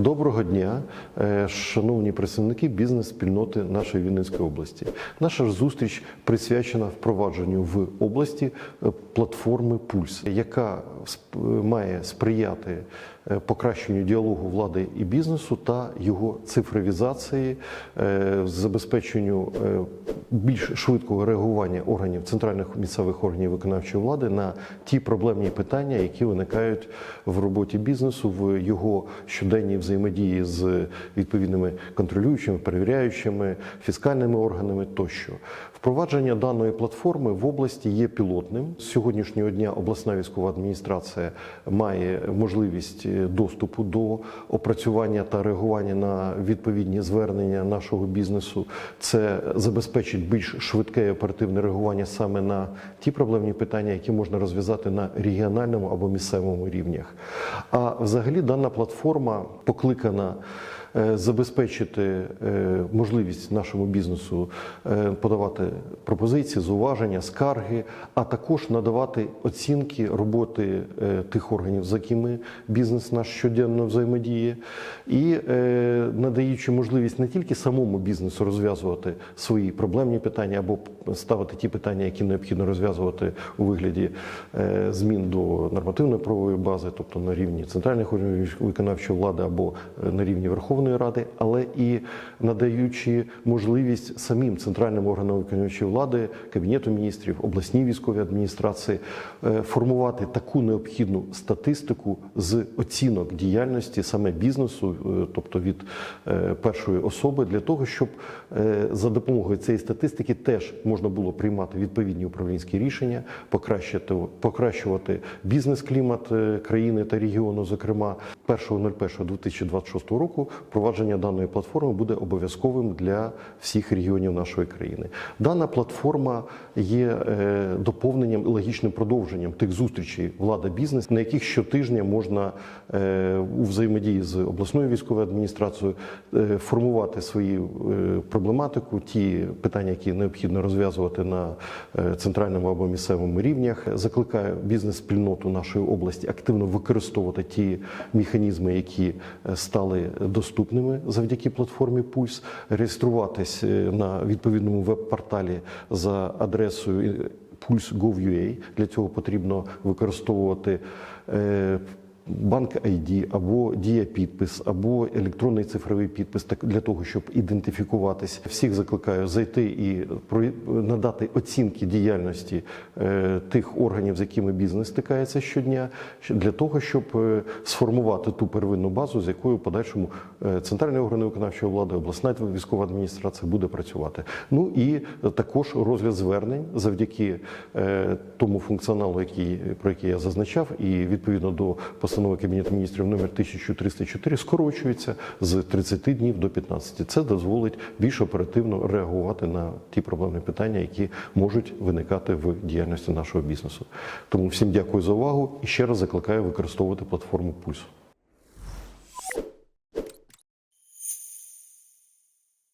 Доброго дня, е, шановні представники бізнес-спільноти нашої Вінницької області. Наша ж зустріч присвячена впровадженню в області е, платформи Пульс, яка має сприяти е, покращенню діалогу влади і бізнесу та його цифровізації, забезпеченню більш швидкого реагування органів центральних місцевих органів виконавчої влади на ті проблемні питання, які виникають в роботі бізнесу, в його щоденній взаємодії з відповідними контролюючими, перевіряючими, фіскальними органами тощо. Впровадження даної платформи в області є пілотним. З сьогоднішнього дня обласна військова адміністрація має можливість е, доступу до опрацювання та реагування на відповідні звернення нашого бізнесу. Це забезпечить більш швидке і оперативне реагування саме на ті проблемні питання, які можна розв'язати на регіональному або місцевому рівнях. А взагалі дана платформа покликана забезпечити е, можливість нашому бізнесу е, подавати пропозиції, зауваження, скарги, а також надавати оцінки роботи е, тих органів, з якими бізнес наш щоденно взаємодіє, і е, надаючи можливість не тільки самому бізнесу розв'язувати свої проблемні питання або ставити ті питання, які необхідно розв'язувати у вигляді е, змін до нормативної правової бази, тобто на рівні центральних органів виконавчої влади або е, на рівні Верховної Ради, але і надаючи можливість самим центральним органам виконавчої влади, кабінету міністрів, обласній військовій адміністрації е, формувати таку необхідну статистику з оцінок діяльності саме бізнесу, е, тобто від е, першої особи, для того, щоб за допомогою цієї статистики теж можна було приймати відповідні управлінські рішення, покращити покращувати бізнес-клімат країни та регіону. Зокрема, 1.01.2026 року впровадження даної платформи буде обов'язковим для всіх регіонів нашої країни. Дана платформа є е, доповненням і логічним продовженням тих зустрічей влада бізнес, на яких щотижня можна е, у взаємодії з обласною військовою адміністрацією е, формувати свою проблематику, ті питання, які необхідно розв'язувати на центральному або місцевому рівнях. Закликаю бізнес-спільноту нашої області активно використовувати ті механізми, які стали доступними завдяки платформі Пульс, реєструватись е, на відповідному веб-порталі за адресою е, Pulse.gov.ua. Для цього потрібно використовувати е, банк ID, або дія підпис, або електронний цифровий підпис, так для того, щоб ідентифікуватись. Всіх закликаю зайти і надати оцінки діяльності е, тих органів, з якими бізнес стикається щодня, для того, щоб е, сформувати ту первинну базу, з якою в подальшому е, центральні органи виконавчої влади, обласна військова адміністрація буде працювати. Ну і також розгляд звернень завдяки тому функціоналу, який про який я зазначав, і відповідно до постанови Кабінету міністрів номер 1304 скорочується з 30 днів до 15. Це дозволить більш оперативно реагувати на ті проблемні питання, які можуть виникати в діяльності нашого бізнесу. Тому всім дякую за увагу і ще раз закликаю використовувати платформу Пульс.